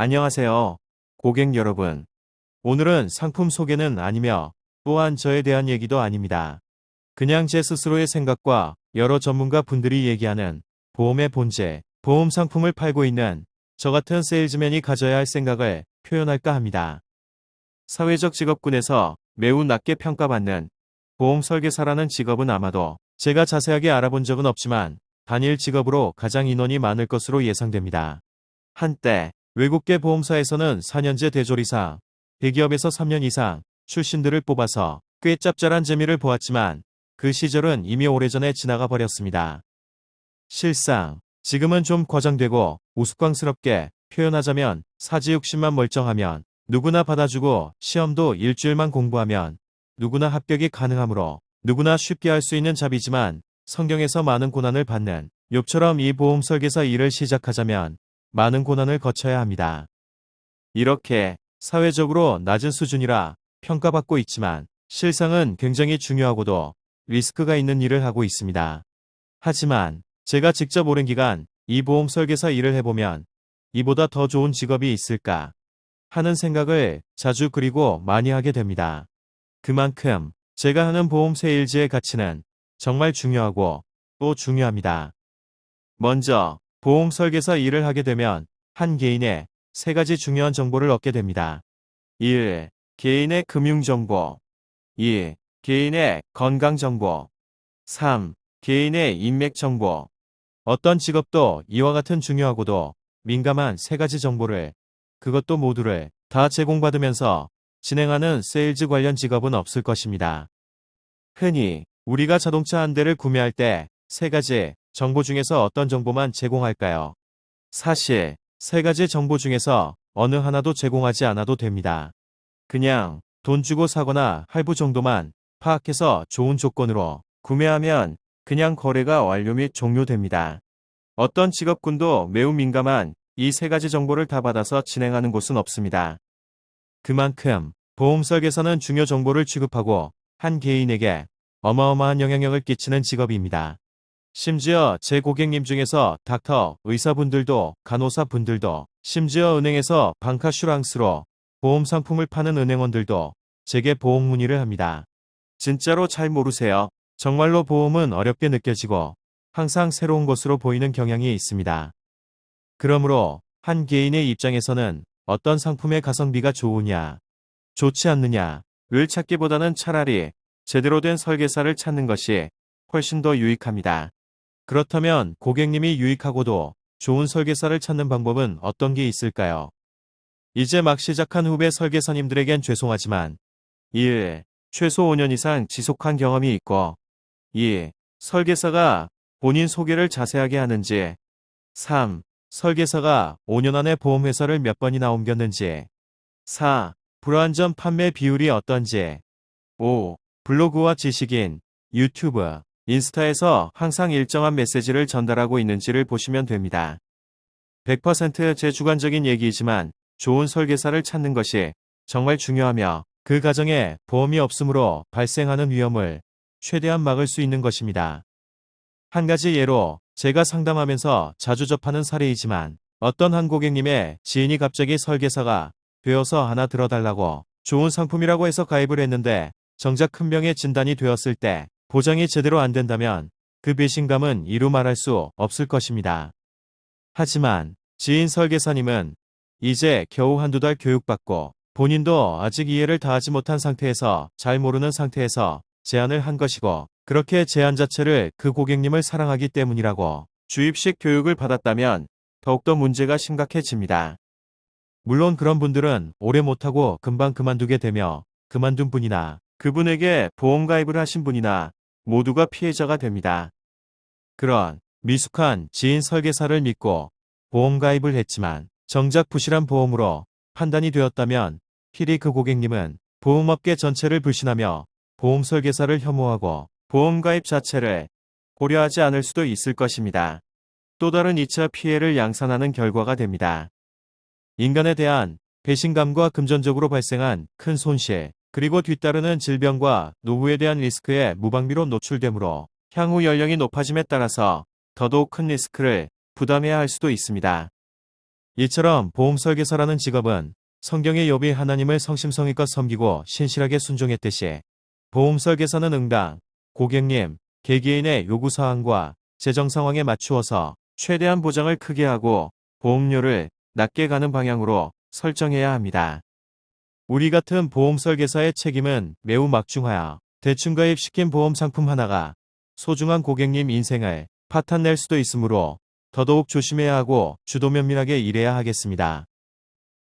안녕하세요. 고객 여러분. 오늘은 상품 소개는 아니며 또한 저에 대한 얘기도 아닙니다. 그냥 제 스스로의 생각과 여러 전문가 분들이 얘기하는 보험의 본질, 보험 상품을 팔고 있는 저 같은 세일즈맨이 가져야 할 생각을 표현할까 합니다. 사회적 직업군에서 매우 낮게 평가받는 보험 설계사라는 직업은 아마도 제가 자세하게 알아본 적은 없지만 단일 직업으로 가장 인원이 많을 것으로 예상됩니다. 한때 외국계 보험사에서는 4년제 대조리사, 대기업에서 3년 이상 출신들을 뽑아서 꽤 짭짤한 재미를 보았지만 그 시절은 이미 오래전에 지나가 버렸습니다. 실상 지금은 좀 과장되고 우스꽝스럽게 표현하자면 사지육심만 멀쩡하면 누구나 받아주고 시험도 일주일만 공부하면 누구나 합격이 가능하므로 누구나 쉽게 할 수 있는 잡이지만 성경에서 많은 고난을 받는 욥처럼 이 보험 설계사 일을 시작하자면 많은 고난을 거쳐야 합니다. 이렇게 사회적으로 낮은 수준이라 평가받고 있지만 실상은 굉장히 중요하고도 리스크가 있는 일을 하고 있습니다. 하지만 제가 직접 오랜 기간 이 보험 설계사 일을 해보면 이보다 더 좋은 직업이 있을까 하는 생각을 자주 그리고 많이 하게 됩니다. 그만큼 제가 하는 보험 세일즈의 가치는 정말 중요하고 또 중요합니다. 먼저 보험 설계사 일을 하게 되면 한 개인의 세 가지 중요한 정보를 얻게 됩니다. 1. 개인의 금융정보 2. 개인의 건강정보 3. 개인의 인맥정보 어떤 직업도 이와 같은 중요하고도 민감한 세 가지 정보를 그것도 모두를 다 제공받으면서 진행하는 세일즈 관련 직업은 없을 것입니다. 흔히 우리가 자동차 한 대를 구매할 때 세 가지 정보 중에서 어떤 정보만 제공할까요? 사실 세 가지 정보 중에서 어느 하나도 제공하지 않아도 됩니다. 그냥 돈 주고 사거나 할부 정도만 파악해서 좋은 조건으로 구매하면 그냥 거래가 완료 및 종료됩니다. 어떤 직업군도 매우 민감한 이 세 가지 정보를 다 받아서 진행하는 곳은 없습니다. 그만큼 보험 설계사는 중요 정보를 취급하고 한 개인에게 어마어마한 영향력을 끼치는 직업입니다. 심지어 제 고객님 중에서 닥터, 의사분들도 간호사분들도 심지어 은행에서 방카슈랑스로 보험 상품을 파는 은행원들도 제게 보험 문의를 합니다. 진짜로 잘 모르세요. 정말로 보험은 어렵게 느껴지고 항상 새로운 것으로 보이는 경향이 있습니다. 그러므로 한 개인의 입장에서는 어떤 상품의 가성비가 좋으냐, 좋지 않느냐를 찾기보다는 차라리 제대로 된 설계사를 찾는 것이 훨씬 더 유익합니다. 그렇다면 고객님이 유익하고도 좋은 설계사를 찾는 방법은 어떤 게 있을까요? 이제 막 시작한 후배 설계사님들에겐 죄송하지만 1. 최소 5년 이상 지속한 경험이 있고 2. 설계사가 본인 소개를 자세하게 하는지 3. 설계사가 5년 안에 보험회사를 몇 번이나 옮겼는지 4. 불완전 판매 비율이 어떤지 5. 블로그와 지식인, 유튜브, 인스타에서 항상 일정한 메시지를 전달하고 있는지를 보시면 됩니다. 100%제 주관적인 얘기이지만 좋은 설계사를 찾는 것이 정말 중요하며 그 과정에 보험이 없으므로 발생하는 위험을 최대한 막을 수 있는 것입니다. 한 가지 예로 제가 상담하면서 자주 접하는 사례이지만 어떤 한 고객님의 지인이 갑자기 설계사가 되어서 하나 들어달라고 좋은 상품이라고 해서 가입을 했는데 정작 큰 병의 진단이 되었을 때 보장이 제대로 안 된다면 그 배신감은 이루 말할 수 없을 것입니다. 하지만 지인 설계사님은 이제 겨우 한두 달 교육받고 본인도 아직 이해를 다하지 못한 상태에서 잘 모르는 상태에서 제안을 한 것이고 그렇게 제안 자체를 그 고객님을 사랑하기 때문이라고 주입식 교육을 받았다면 더욱더 문제가 심각해집니다. 물론 그런 분들은 오래 못하고 금방 그만두게 되며 그만둔 분이나 그분에게 보험 가입을 하신 분이나 모두가 피해자가 됩니다. 그런 미숙한 지인 설계사를 믿고 보험 가입을 했지만 정작 부실한 보험으로 판단이 되었다면 필히 그 고객님은 보험업계 전체를 불신하며 보험 설계사를 혐오하고 보험 가입 자체를 고려하지 않을 수도 있을 것입니다. 또 다른 2차 피해를 양산하는 결과가 됩니다. 인간에 대한 배신감과 금전적으로 발생한 큰 손실, 그리고 뒤따르는 질병과 노후에 대한 리스크에 무방비로 노출되므로 향후 연령이 높아짐에 따라서 더더욱 큰 리스크를 부담해야 할 수도 있습니다. 이처럼 보험 설계사라는 직업은 성경의 욥이 하나님을 성심성의껏 섬기고 신실하게 순종했듯이 보험 설계사는 응당, 고객님, 개개인의 요구 사항과 재정 상황에 맞추어서 최대한 보장을 크게 하고 보험료를 낮게 가는 방향으로 설정해야 합니다. 우리 같은 보험 설계사의 책임은 매우 막중하여 대충 가입시킨 보험 상품 하나가 소중한 고객님 인생을 파탄낼 수도 있으므로 더더욱 조심해야 하고 주도 면밀하게 일해야 하겠습니다.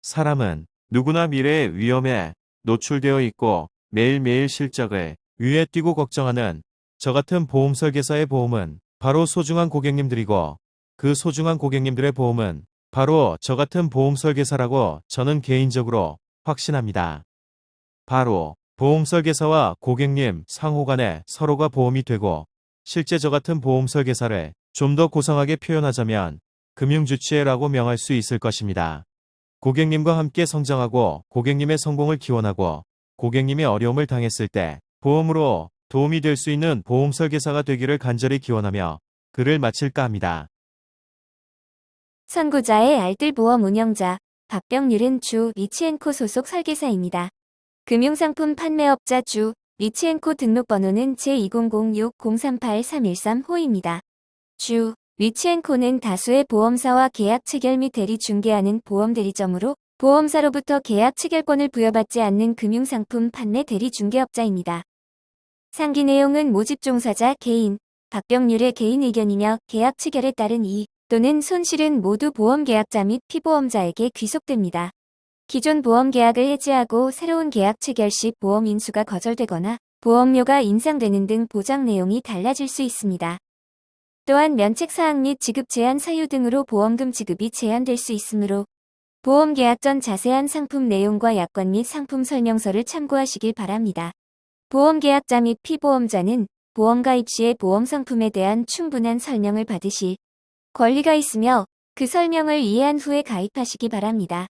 사람은 누구나 미래의 위험에 노출되어 있고 매일매일 실적을 위에 띄고 걱정하는 저 같은 보험 설계사의 보험은 바로 소중한 고객님들이고 그 소중한 고객님들의 보험은 바로 저 같은 보험 설계사라고 저는 개인적으로 확신합니다. 바로 보험 설계사와 고객님 상호 간에 서로가 보험이 되고 실제 저 같은 보험 설계사를 좀 더 고상하게 표현하자면 금융주치의라고 명할 수 있을 것입니다. 고객님과 함께 성장하고 고객님의 성공을 기원하고 고객님이 어려움을 당했을 때 보험으로 도움이 될 수 있는 보험 설계사가 되기를 간절히 기원하며 글을 마칠까 합니다. 선구자의 알뜰 보험 운영자 박병률은 주 리치앤코 소속 설계사입니다. 금융상품 판매업자 주 리치앤코 등록번호는 제2006-038-313호입니다. 주 리치앤코는 다수의 보험사와 계약 체결 및 대리 중개하는 보험 대리점으로 보험사로부터 계약 체결권을 부여받지 않는 금융상품 판매 대리 중개업자입니다. 상기 내용은 모집 종사자 개인, 박병률의 개인 의견이며 계약 체결에 따른 이익 또는 손실은 모두 보험계약자 및 피보험자에게 귀속됩니다. 기존 보험계약을 해지하고 새로운 계약 체결 시 보험 인수가 거절되거나 보험료가 인상되는 등 보장 내용이 달라질 수 있습니다. 또한 면책사항 및 지급 제한 사유 등으로 보험금 지급이 제한될 수 있으므로 보험 계약 전 자세한 상품 내용과 약관 및 상품 설명서를 참고하시길 바랍니다. 보험 계약자 및 피보험자는 보험 가입 시에 보험 상품에 대한 충분한 설명을 받으실 권리가 있으며 그 설명을 이해한 후에 가입하시기 바랍니다.